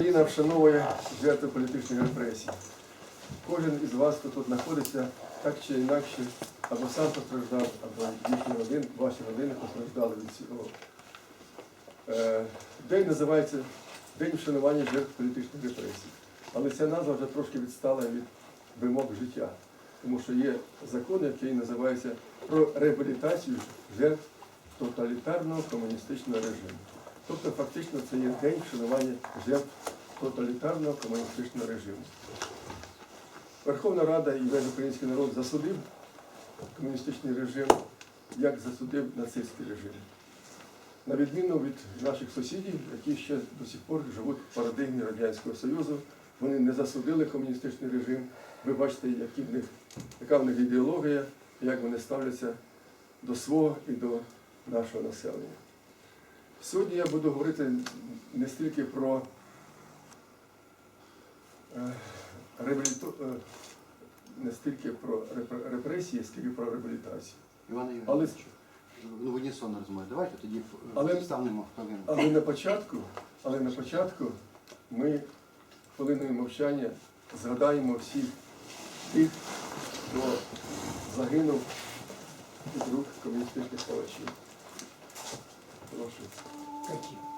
Україна вшановує жертви політичних репресій. Кожен із вас, хто тут знаходиться, так чи інакше, або сам постраждав, або їхні родини, ваші родини постраждали від цього. Е, День називається День вшанування жертв політичних репресій. Але ця назва вже трошки відстала від вимог життя, тому що є закон, який називається про реабілітацію жертв тоталітарного комуністичного режиму. Тобто фактично це є день вшанування жертв тоталітарного комуністичного режиму. Верховна Рада і весь український народ засудив комуністичний режим, як засудив нацистський режим. На відміну від наших сусідів, які ще до сих пор живуть в парадигмі Радянського Союзу, вони не засудили комуністичний режим. Ви бачите, які в них, яка в них ідеологія, як вони ставляться до свого і до нашого населення. Сьогодні я буду говорити не стільки про е, е, не стільки про репресії, скільки про реабілітацію. Івана Але, Івановичу, ну в унісон розмовляємо. Давайте тоді Але- станемо хвилину. але на початку, але на початку ми хвилиною мовчання згадаємо всіх тих, хто загинув від рук комуністичних палачів. Прошу. Ну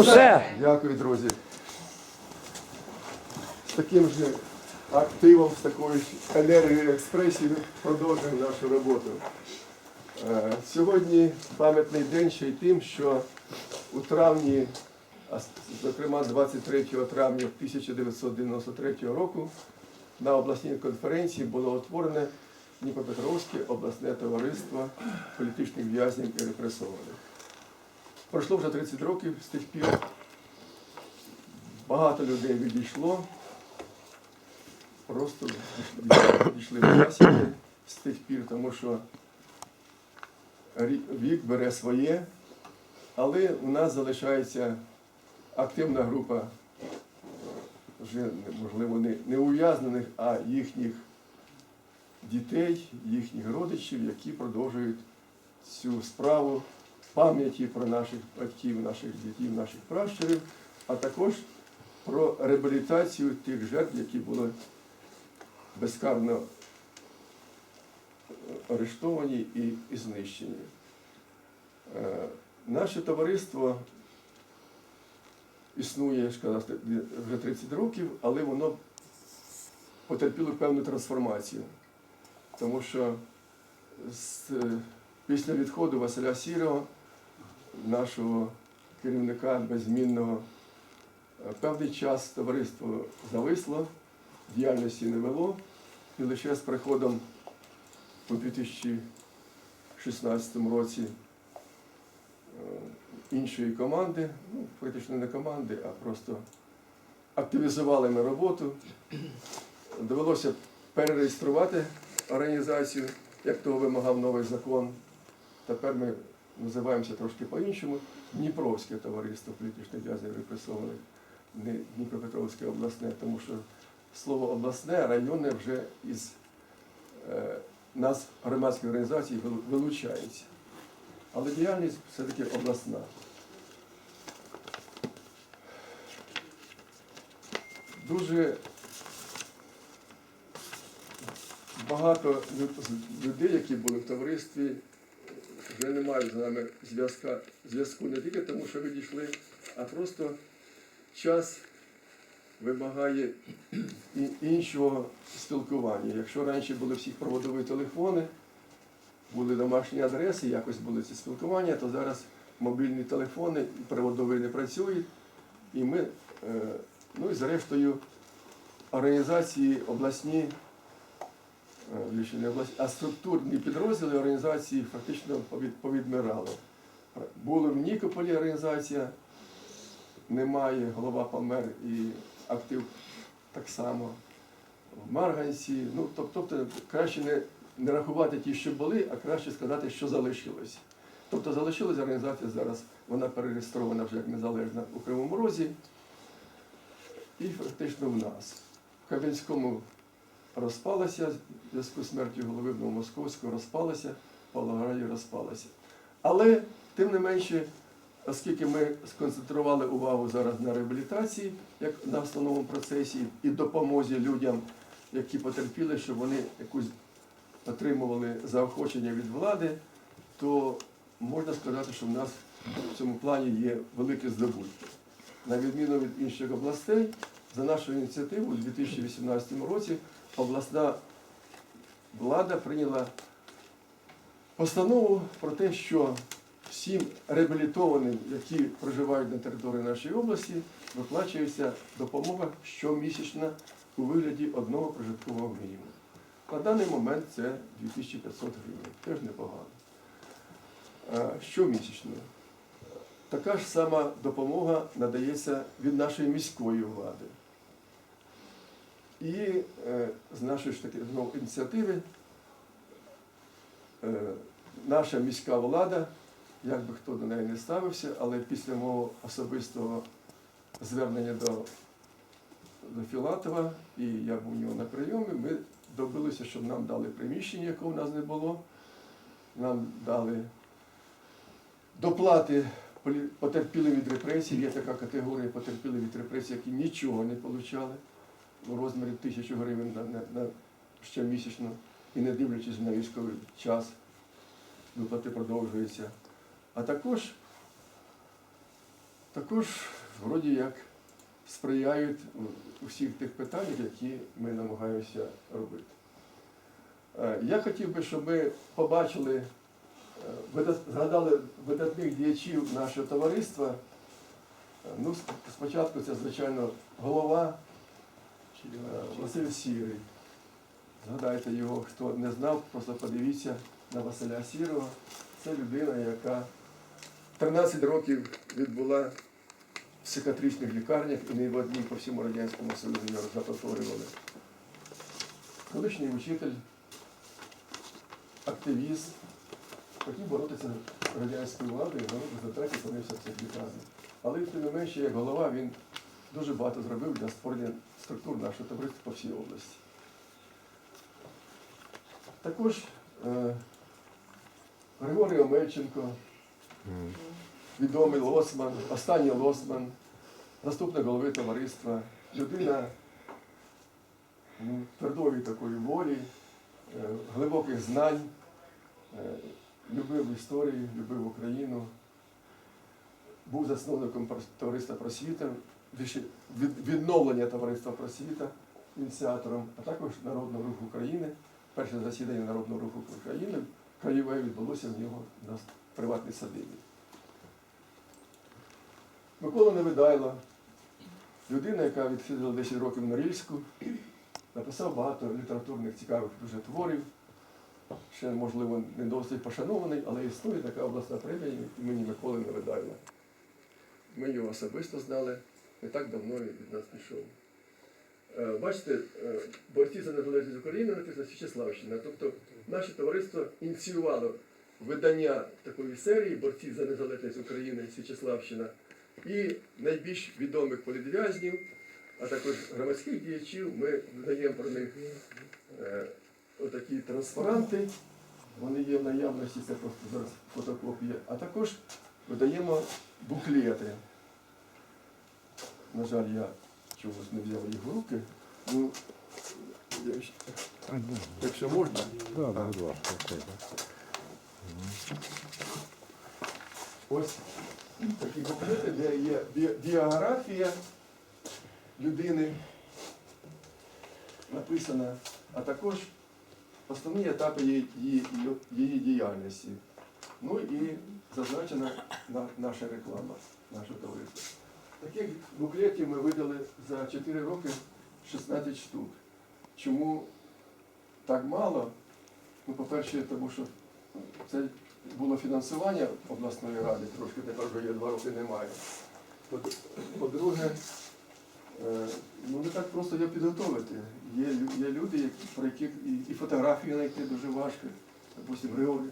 усе! Дякую, друзі. З таким же активом, з такою ж енергією експресією продовжуємо нашу роботу. Е, Сьогодні пам'ятний день ще й тим, що у травні, зокрема 23 травня 1993 року, на обласній конференції було утворене Дніпропетровське обласне товариство політичних в'язнів і репресованих. Пройшло вже 30 років з тих пір. Багато людей відійшло. Просто відійшли в засіки з тих пір, тому що вік бере своє, але у нас залишається активна група вже, можливо, не, не ув'язнених, а їхніх дітей, їхніх родичів, які продовжують цю справу пам'яті про наших батьків, наших дітей, наших пращурів, а також про реабілітацію тих жертв, які були безкарно е, арештовані і, і знищені. Е, Наше товариство існує, ж вже 30 років, але воно потерпіло певну трансформацію. Тому що з, після відходу Василя Сірого, нашого керівника беззмінного, е, певний час товариство зависло, діяльності не вело, і лише з приходом у 2016 році е, іншої команди, ну, фактично не команди, а просто активізували ми роботу. Довелося перереєструвати організацію, як того вимагав новий закон. Тепер ми називаємося трошки по-іншому. Дніпровське товариство політичних в'язнів репресованих, не Дніпропетровське обласне, тому що слово обласне, районне вже із е, нас громадських організацій вилучається. Але діяльність все-таки обласна. Дуже багато людей, які були в товаристві, вже не мають з нами зв'язка, зв'язку не тільки тому, що відійшли, а просто час вимагає іншого спілкування. Якщо раніше були всіх проводові телефони, були домашні адреси, якось були ці спілкування, то зараз мобільні телефони проводові не працюють. І ми, е, ну і зрештою, організації обласні, е, більше не обласні, а структурні підрозділи організації фактично повід- повідмирали. Були в Нікополі організація, немає, голова помер і актив так само. В Марганці, ну тобто краще не, не рахувати ті, що були, а краще сказати, що залишилось. Тобто залишилася організація зараз, вона перереєстрована вже як незалежна у Кривому Розі і фактично в нас. В Кам'янському розпалася, в зв'язку з смертю голови в Новомосковську розпалася, Павлограді розпалася. Але, тим не менше, оскільки ми сконцентрували увагу зараз на реабілітації, як на основному процесі, і допомозі людям, які потерпіли, щоб вони якусь отримували заохочення від влади, то можна сказати, що в нас в цьому плані є великі здобутки. На відміну від інших областей, за нашою ініціативою у 2018 році обласна влада прийняла постанову про те, що всім реабілітованим, які проживають на території нашої області, виплачується допомога щомісячна у вигляді одного прожиткового мінімуму. На даний момент це 2500 гривень, теж непогано. Щомісячно. Така ж сама допомога надається від нашої міської влади. І е, з нашої ж таки знову ініціативи е, наша міська влада, як би хто до неї не ставився, але після мого особистого звернення до, до Філатова, і я був у нього на прийомі, ми добилися, щоб нам дали приміщення, якого в нас не було. Нам дали доплати потерпілим від репресій. Є така категорія потерпілих від репресій, які нічого не отримали у розмірі тисячу гривень на, на, на щомісячно і не дивлячись на військовий час, виплати продовжуються. А також, також вроді як сприяють у- у всіх тих питаннях, які ми намагаємося робити. Е, Я хотів би, щоб ми побачили, е, згадали видатних діячів нашого товариства. Е, Ну, спочатку це, звичайно, голова Василь Сірий. Згадайте його, хто не знав, просто подивіться на Василя Сірого. Це людина, яка 13 років відбула в психіатричних лікарнях і не в одній по всьому Радянському Союзі його заповторювали. Колишній учитель, активіст, хотів боротися з радянською владою, в результаті опинився в цих лікарнях. Але тим не менше, як голова, він дуже багато зробив для створення структур нашого товариства по всій області. Також е, Григорій Омельченко, відомий лосман, останній лосман, заступник голови товариства, людина ну, твердої такої волі, е, глибоких знань, е, любив історію, любив Україну, був засновником товариства від- відновлення товариства просвіта, ініціатором, а також Народного руху України. Перше засідання Народного руху України краєве відбулося в нього на приватній садибі. Микола Невидайло, людина, яка відсиділа 10 років в Норильську, написав багато літературних цікавих дуже творів. Ще, можливо, не досить пошанований, але існує така обласна премія імені Миколи Невидайла. Ми його особисто знали, не так давно від нас пішов. Е, Бачите, е, борці за незалежність України написано Січеславщина. Тобто наше товариство ініціювало видання такої серії борці за незалежність України Січеславщина і найбільш відомих політв'язнів, а також громадських діячів. Ми видаємо про них е, отакі транспаранти. Вони є в наявності, це просто зараз фотокопія, а також видаємо буклети. На жаль, я чомусь не взяв їх в руки. Ну, якщо, якщо можна. Да, будь ласка, окей. Ось такі буклети, де є бі- біографія людини написана, а також основні етапи її, її, її діяльності. Ну і зазначена на- наша реклама, наше товариство. Таких буклетів ми видали за 4 роки 16 штук. Чому так мало? Ну, по-перше, тому що це було фінансування обласної ради, трошки тепер вже є два роки немає. По- По-друге, е, ну не так просто його підготовити. Є, є люди, про яких і, і фотографії знайти дуже важко. Допустим, Григорій.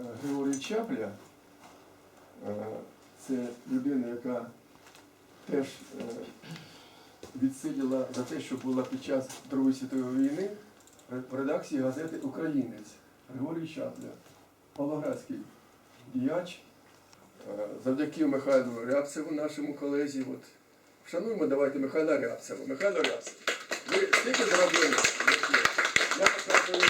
Е, Григорій Чапля е, це людина, яка теж е, відсиділа за те, що була під час Другої світової війни в редакції газети Українець Григорій Чапля, Павлоградський діяч. Е, Завдяки Михайлу Рябцеву, нашому колезі. От. Вшануємо, давайте Михайла Рябцева. Михайло Рябцев. Ви скільки зробили? Я показую,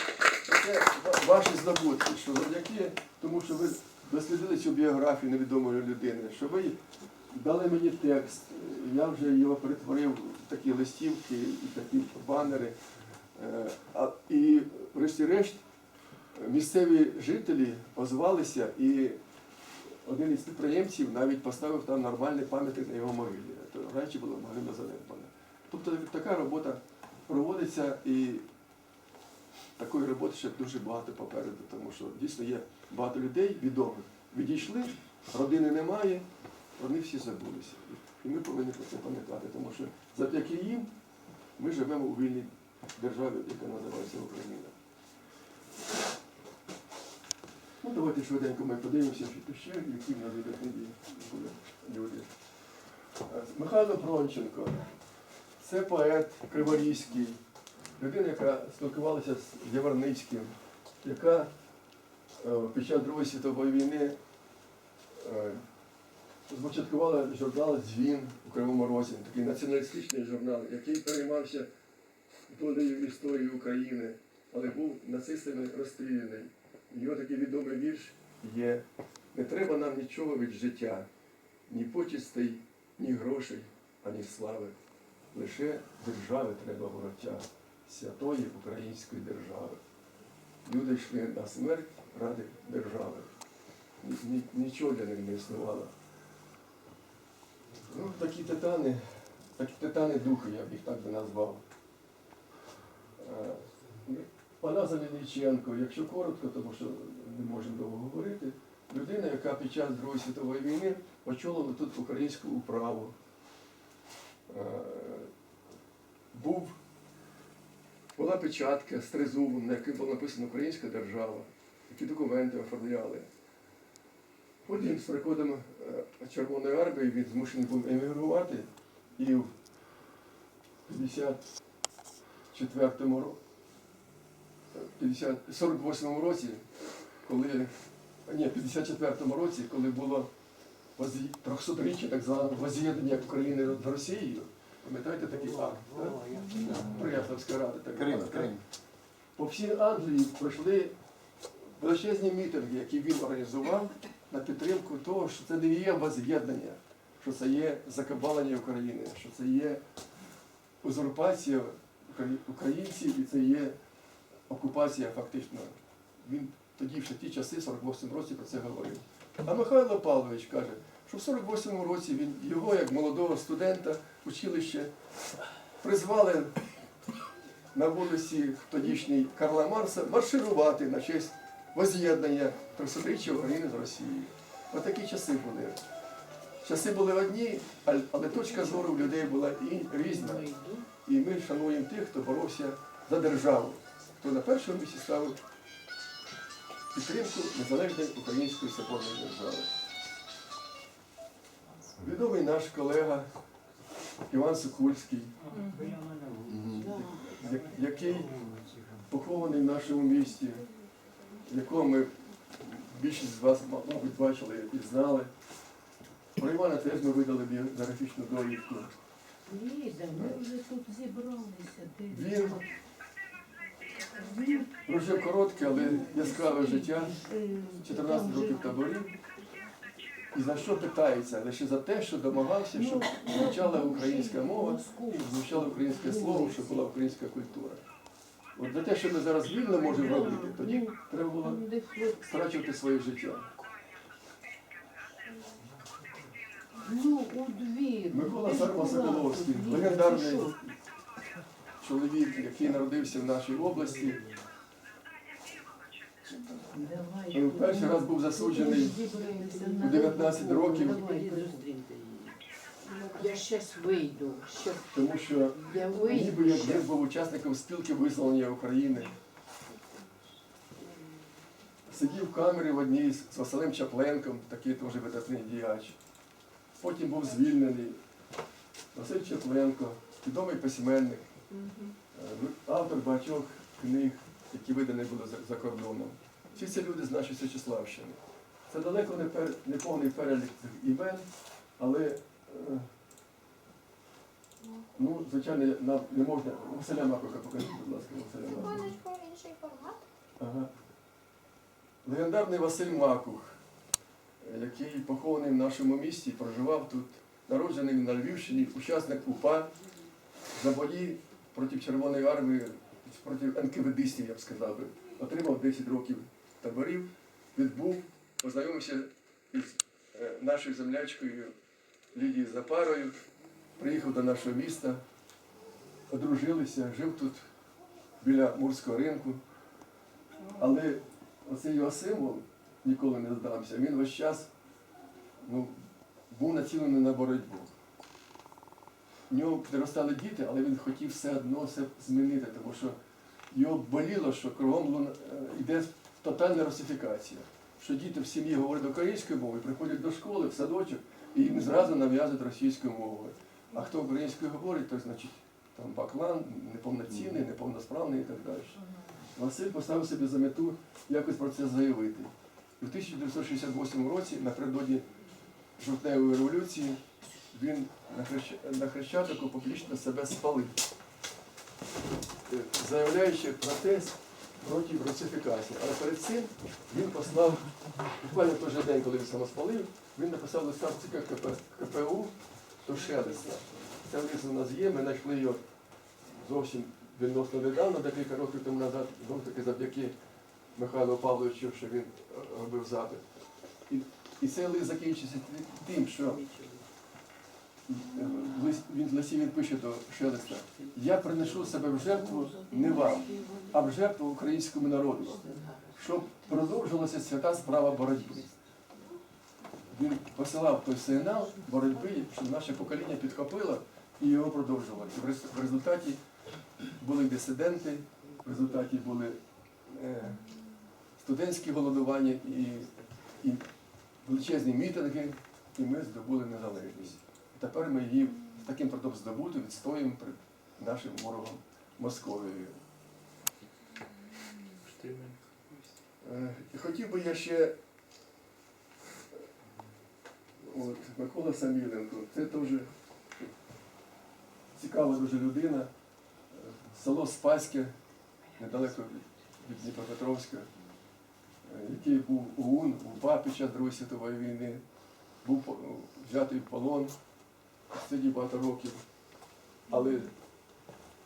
ваші здобутки, що завдяки тому, що ви дослідили цю біографію невідомої людини, що ви дали мені текст, я вже його перетворив в такі листівки і такі банери. Е, і, врешті-решт, місцеві жителі озвалися, і один із підприємців навіть поставив там нормальний пам'ятник на його могилі. Раніше було могила занедбана. Тобто така робота проводиться і такої роботи ще дуже багато попереду, тому що дійсно є багато людей відомих. Відійшли, родини немає, вони всі забулися. І ми повинні про це пам'ятати, тому що завдяки їм ми живемо у вільній державі, яка називається Україна. Ну, давайте швиденько ми подивимося ще, які в нас видатні були люди. Е, Михайло Пронченко, це поет Криворізький, людина, яка спілкувалася з Яворницьким, яка е, під час Другої світової війни е, започаткувала журнал Дзвін у Кривому Розі, такий націоналістичний журнал, який переймався долею історії України, але був нацистами розстріляний. Його такий відомий вірш є Не треба нам нічого від життя, ні почестей, ні грошей, ані слави. Лише держави треба вороття, святої української держави. Люди йшли на смерть ради держави. Ні- ні- Нічого для них не існувало. Ну, такі титани, такі титани духу, я б їх так би назвав. Е, Пана Заліниченко, якщо коротко, тому що не можемо довго говорити. Людина, яка під час Другої світової війни очолила тут українську управу. Е, Був, була печатка з тризубом, на якій було написано Українська держава, які документи оформляли. Потім з приходом е, Червоної армії він змушений був емігрувати і в 54-му ро- 50, 48-му році, коли ні, в 54-му році, коли було 300-річчя так званого воз'єднання України з Росією, пам'ятаєте такий акт? так? Приятелівська рада. така Крим, була, так? Крим. По всій Англії пройшли величезні мітинги, які він організував на підтримку того, що це не є воз'єднання, що це є закабалення України, що це є узурпація українців і це є окупація фактично. Він тоді ще ті часи, в 48 році, про це говорив. А Михайло Павлович каже, що в 48 році він його, як молодого студента, училище призвали на вулиці тодішній Карла Марса марширувати на честь воз'єднання 300-річчя України з Росією. Отакі часи були. Часи були одні, але точка зору в людей була і різна. І ми шануємо тих, хто боровся за державу, хто на першому місці ставив підтримку незалежної української соборної держави. Відомий наш колега Іван Сокульський, я- який похований в нашому місті, якого ми більшість з вас, мабуть, бачили і знали. Про Івана теж ми видали біографічну довідку. Ліза, ми вже тут зібралися. Він прожив коротке, але яскраве життя, 14 років таборів. І за що питається? Лише за те, що домагався, щоб звучала українська мова, щоб звучало українське слово, щоб була українська культура. От за те, що ми зараз вільно можемо робити, тоді треба було страчувати своє життя. Ну, у двір. Микола Сарма Соколовський, легендарний чоловік, який народився в нашій області. Він перший раз був засуджений у 19 років. Я щас вийду. Щас Тому що я ніби вийду. як щас. він був учасником спілки визволення України. Сидів в камері в одній з з Василем Чапленком, такий теж видатний діяч. Потім був звільнений. Василь Чапленко, відомий письменник, е, автор багатьох книг, які видані були за, за кордоном. Всі ці люди з нашої Січеславщини. Це далеко не, пер, не повний перелік цих імен, але е, Ну, звичайно, нам не можна. Василя Маковка, покажіть, будь ласка, Василя формат. Ага. Легендарний Василь Макух, е, який похований в нашому місті, проживав тут, народжений на Львівщині, учасник УПА, за бої проти Червоної армії, проти НКВДистів, я б сказав би. Отримав 10 років таборів, відбув, познайомився із е, нашою землячкою Лідією Запарою, приїхав до нашого міста, одружилися, жив тут біля Мурського ринку. Але оцей його символ ніколи не здався. Він весь час ну, був націлений на боротьбу. В нього підростали діти, але він хотів все одно все змінити, тому що його боліло, що кругом е, йде тотальна русифікація. Що діти в сім'ї говорять українською мовою, приходять до школи, в садочок, і їм зразу нав'язують російською мовою. А хто українською говорить, то значить там баклан, неповноцінний, неповносправний і так далі. Василь поставив собі за мету якось про це заявити. І в 1968 році, напередодні жовтневої революції, він на, хрещ... Хрещатику публічно себе спалив, е, заявляючи протест проти русифікації. Але перед цим він послав, буквально той же день, коли він самоспалив, він написав листа в ЦК КП... КПУ до Шелеста. Це лист у нас є, ми знайшли його зовсім відносно недавно, декілька років тому назад, знову таки завдяки Михайлу Павловичу, що він е, робив запит. І, і цей лист закінчиться тим, що він в листі він пише до Шелеста, я приношу себе в жертву не вам, а в жертву українському народу, щоб продовжилася свята справа боротьби. Він посилав той сигнал боротьби, щоб наше покоління підхопило і його продовжували. В результаті були дисиденти, в результаті були е, студентські голодування і, і величезні мітинги, і ми здобули незалежність. Тепер ми її таким трудом здобути відстоюємо перед нашим ворогом Московією. Е, Хотів би я ще от, Микола Саміленко, це теж цікава дуже людина. Е, Село Спаське, недалеко від, від Дніпропетровська, е, який був ОУН, УПА під час Другої світової війни, був взятий в полон, сидів багато років. Але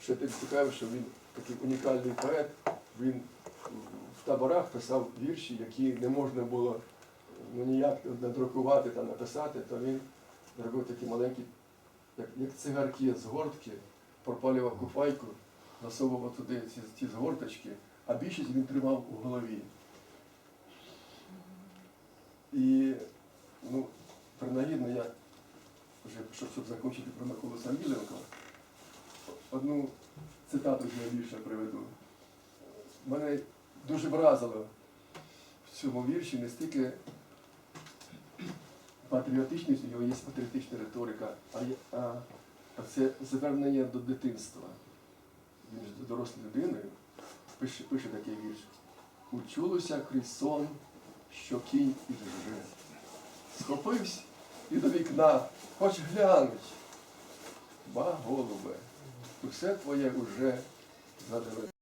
ще так цікаво, що він такий унікальний поет, він в таборах писав вірші, які не можна було ну, ніяк надрукувати та написати, то він зробив такі маленькі, як, як цигарки з гортки, пропалював купайку, засовував туди ці, ці згорточки, а більшість він тримав у голові. І ну, принагідно я вже, щоб, закінчити про Миколу Саміленко, одну цитату з вірша приведу. Мене дуже вразило в цьому вірші не стільки патріотичність, у нього є патріотична риторика, а, а, а це звернення до дитинства. Він ж дорослою людиною пише, пише такий вірш. Учулося крізь сон, що кінь і ідже. Схопився і до вікна, хоч глянуть. Ба, голубе, усе твоє уже задове.